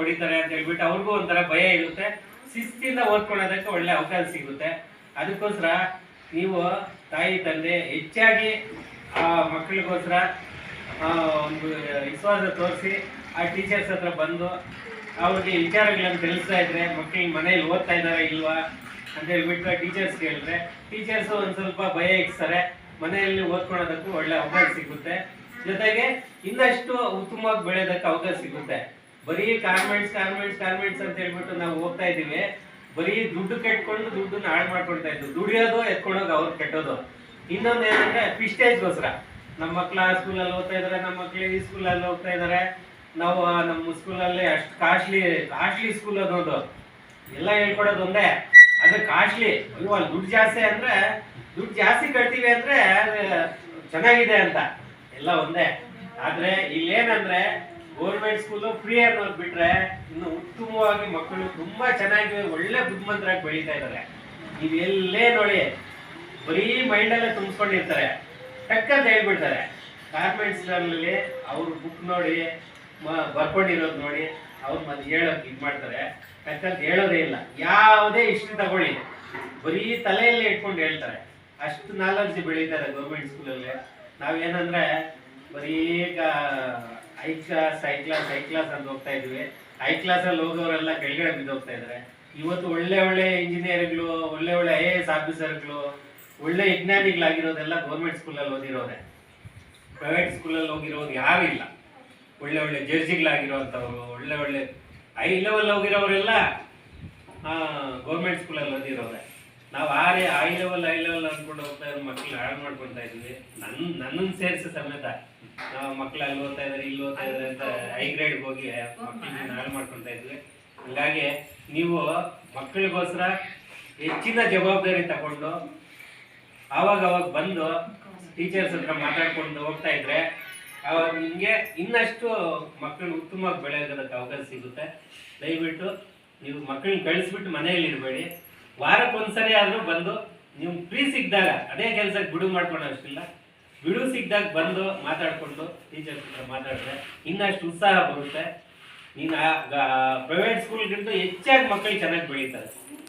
ಹೊಡಿತಾರೆ ಅಂತ ಹೇಳ್ಬಿಟ್ಟು ಅವ್ರಿಗೂ ಒಂಥರ ಭಯ ಇರುತ್ತೆ. ಶಿಸ್ತಿಂದ ಓದ್ಕೊಳ್ಳೋದಕ್ಕೆ ಒಳ್ಳೆ ಅವಕಾಶ ಸಿಗುತ್ತೆ. ಅದಕ್ಕೋಸ್ಕರ ನೀವು ತಾಯಿ, ತಂದೆ ಹೆಚ್ಚಾಗಿ ಆ ಮಕ್ಕಳಿಗೋಸ್ಕರ ಒಂದು ವಿಶ್ವಾಸ ತೋರಿಸಿ, ಆ ಟೀಚರ್ಸ್ ಹತ್ರ ಬಂದು ಅವ್ರಿಗೆ ವಿಚಾರಗಳನ್ನು ತಿಳಿಸ್ತಾ ಇದ್ರೆ ಮಕ್ಕಳಿಗೆ ಮನೇಲಿ ಓದ್ತಾ ಇದ್ದಾರಾ ಇಲ್ವಾ ಅಂತ ಹೇಳ್ಬಿಟ್ಟು ಟೀಚರ್ಸ್ ಕೇಳಿದ್ರೆ ಟೀಚರ್ಸು ಒಂದು ಸ್ವಲ್ಪ ಭಯ ಇಕ್ಸ್ತಾರೆ ಮನೆಯಲ್ಲಿ ಓದ್ಕೊಳೋದಕ್ಕೂ ಒಳ್ಳೆ ಅವಕಾಶ ಸಿಗುತ್ತೆ. ಜೊತೆಗೆ ಇನ್ನಷ್ಟು ಉತ್ತಮವಾಗಿ ಬೆಳೆಯೋದಕ್ಕೆ ಅವಕಾಶ ಸಿಗುತ್ತೆ. ಬರೀ ಕಾರ್ಮೆಂಟ್ಸ್ ಕಾರ್ಮೆಂಟ್ಸ್ ಕಾರ್ಮೆಂಟ್ಸ್ ಅಂತ ಹೇಳ್ಬಿಟ್ಟು ನಾವು ಹೋಗ್ತಾ ಇದೀವಿ ಬರೀ ದುಡ್ಡು ಕಟ್ಕೊಂಡು ದುಡ್ಡನ್ನ ಹಾಳು ಮಾಡ್ಕೊಳ್ತಾ ಇದ್ದು ದುಡಿಯೋದು, ಎತ್ಕೊಂಡೋಗಿ ಅವ್ರು ಕಟ್ಟೋದು. ಇನ್ನೊಂದು ಏನಂದ್ರೆ ಪಿಸ್ಟೇಜ್ಗೋಸ್ಕರ. ನಮ್ಮ ಮಕ್ಳು ಆ ಸ್ಕೂಲಲ್ಲಿ ಓದ್ತಾ ಇದಾರೆ, ನಮ್ಮ ಮಕ್ಳು ಈ ಸ್ಕೂಲಲ್ಲಿ ಹೋಗ್ತಾ ಇದಾರೆ. ನಾವು ನಮ್ಮ ಸ್ಕೂಲಲ್ಲಿ ಅಷ್ಟು ಕಾಸ್ಟ್ಲಿ ಕಾಸ್ಟ್ಲಿ ಸ್ಕೂಲ್ ಅನ್ನೋದು ಎಲ್ಲ ಹೇಳ್ಕೊಡೋದು ಒಂದೇ. ಅದು ಕಾಸ್ಟ್ಲಿ. ಅಲ್ಲಿ ದುಡ್ಡು ಜಾಸ್ತಿ ಅಂದ್ರೆ, ದುಡ್ಡು ಜಾಸ್ತಿ ಕಟ್ತೀವಿ ಅಂದ್ರೆ ಚೆನ್ನಾಗಿದೆ ಅಂತ. ಎಲ್ಲ ಒಂದೇ. ಆದ್ರೆ ಇಲ್ಲೇನಂದ್ರೆ ಗೌರ್ಮೆಂಟ್ ಸ್ಕೂಲು ಫ್ರೀ ಅನ್ನೋದು ಬಿಟ್ರೆ ಇನ್ನು ಉತ್ತಮವಾಗಿ ಮಕ್ಕಳು ತುಂಬಾ ಚೆನ್ನಾಗಿ ಒಳ್ಳೆ ಬುದ್ಧಿಮಂತರಾಗಿ ಬೆಳೀತಾ ಇದ್ದಾರೆ. ನೀವು ಎಲ್ಲೇ ನೋಡಿ, ಬರೀ ಮೈಂಡಲ್ಲೇ ತುಂಬಿಸ್ಕೊಂಡಿರ್ತಾರೆ. ಟಕ್ಕಂತ ಹೇಳ್ಬಿಡ್ತಾರೆ. ಗಾರ್ಮೆಂಟ್ಸ್ ಅಲ್ಲಿ ಅವ್ರ ಬುಕ್ ನೋಡಿ ಬರ್ಕೊಂಡಿರೋದು ನೋಡಿ, ಅವ್ರು ಮತ್ತೆ ಹೇಳೋಕೆ ಇದು ಮಾಡ್ತಾರೆ. ಟಕ್ಕಂತ ಹೇಳೋದೇ ಇಲ್ಲ. ಯಾವುದೇ ಇಷ್ಟು ತಗೊಳ್ಳಿ. ಬರೀ ತಲೆಯಲ್ಲೇ ಇಟ್ಕೊಂಡು ಹೇಳ್ತಾರೆ. ಅಷ್ಟು ನಾಲೆಡ್ಜ್ ಬೆಳೀತಾರೆ ಗೌರ್ಮೆಂಟ್ ಸ್ಕೂಲಲ್ಲಿ ನಾವೇನಂದ್ರೆ ಬರೀ I class I class I class ಅಂತ ಹೋಗ್ತಾ ಇದ್ವಿ. ಐ ಕ್ಲಾಸಲ್ಲಿ ಹೋಗೋರೆಲ್ಲ ಕೆಳಗಡೆ ಬಿದ್ದು ಹೋಗ್ತಾ ಇದ್ದಾರೆ ಇವತ್ತು ಒಳ್ಳೆ ಒಳ್ಳೆ ಇಂಜಿನಿಯರ್ಗಳು ಒಳ್ಳೆ ಒಳ್ಳೆ ಐ ಎ ಎಸ್ ಆಫೀಸರ್ಗಳು ಒಳ್ಳೆ ವಿಜ್ಞಾನಿಗಳಾಗಿರೋದೆಲ್ಲ ಗೌರ್ಮೆಂಟ್ ಸ್ಕೂಲಲ್ಲಿ ಓದಿರೋದೆ ಪ್ರೈವೇಟ್ ಸ್ಕೂಲಲ್ಲಿ ಹೋಗಿರೋದು ಯಾರು ಇಲ್ಲ. ಒಳ್ಳೆ ಒಳ್ಳೆ ಜಡ್ಜಿಗಳಾಗಿರೋವಂಥವ್ರು, ಒಳ್ಳೆ ಒಳ್ಳೆ ಐ ಲೆವೆಲ್ ಹೋಗಿರೋರೆಲ್ಲ ಗೌರ್ಮೆಂಟ್ ಸ್ಕೂಲಲ್ಲಿ ಓದಿರೋರೆ. ನಾವು ಆರೇ ಐ ಲೆವೆಲ್ ಐ ಲೆವೆಲ್ ಅಂದ್ಕೊಂಡು ಹೋಗ್ತಾ ಇರೋ ಮಕ್ಕಳು ಹಾಳು ಮಾಡ್ಕೊಳ್ತಾ ಇದ್ವಿ. ನನ್ನ ನನ್ನನ್ನು ಸೇರಿಸಿ ಸಮೇತ. ನಾವು ಮಕ್ಳು ಅಲ್ಲಿ ಓದ್ತಾ ಇದಾರೆ ಇಲ್ಲಿ ಓದ್ತಾ ಇದಾರೆ ಅಂತ ಹೈ ಗ್ರೇಡ್ ಹೋಗಿ ಮಕ್ಕಳನ್ನ ಹಾಳು ಮಾಡ್ಕೊಳ್ತಾ ಇದ್ವಿ. ಹಂಗಾಗಿ ನೀವು ಮಕ್ಕಳಿಗೋಸ್ಕರ ಹೆಚ್ಚಿನ ಜವಾಬ್ದಾರಿ ತಗೊಂಡು ಆವಾಗ ಅವಾಗ ಬಂದು ಟೀಚರ್ಸ್ ಹತ್ರ ಮಾತಾಡ್ಕೊಂಡು ಹೋಗ್ತಾ ಇದ್ರೆ ಅವಾಗ ನಿಮಗೆ ಇನ್ನಷ್ಟು ಮಕ್ಕಳು ಉತ್ತಮವಾಗಿ ಬೆಳೆಯೋದಕ್ಕೆ ಅವಕಾಶ ಸಿಗುತ್ತೆ. ದಯವಿಟ್ಟು ನೀವು ಮಕ್ಕಳನ್ನ ಕಳಿಸ್ಬಿಟ್ಟು ಮನೆಯಲ್ಲಿ ಇರಬೇಡಿ. ವಾರಕ್ಕೊಂದ್ಸರಿ ಆದ್ರೂ ಬಂದು ನೀವು ಫ್ರೀ ಸಿಕ್ಕಿದಾಗ ಅದೇ ಕೆಲಸಕ್ಕೆ ಬಿಡು ಮಾಡ್ಕೊಳ್ಳೋ ಅಷ್ಟಿಲ್ಲ ಬಿಡು ಸಿಕ್ಕಿದಾಗ ಬಂದು ಮಾತಾಡ್ಕೊಂಡು ಟೀಚರ್ಸ್ ಹತ್ರ ಮಾತಾಡಿದ್ರೆ ಇನ್ನಷ್ಟು ಉತ್ಸಾಹ ಬರುತ್ತೆ. ನೀನು ಪ್ರೈವೇಟ್ ಸ್ಕೂಲ್ಗಿಂತ ಹೆಚ್ಚಾಗಿ ಮಕ್ಕಳು ಚೆನ್ನಾಗಿ ಬೆಳೀತಾರೆ.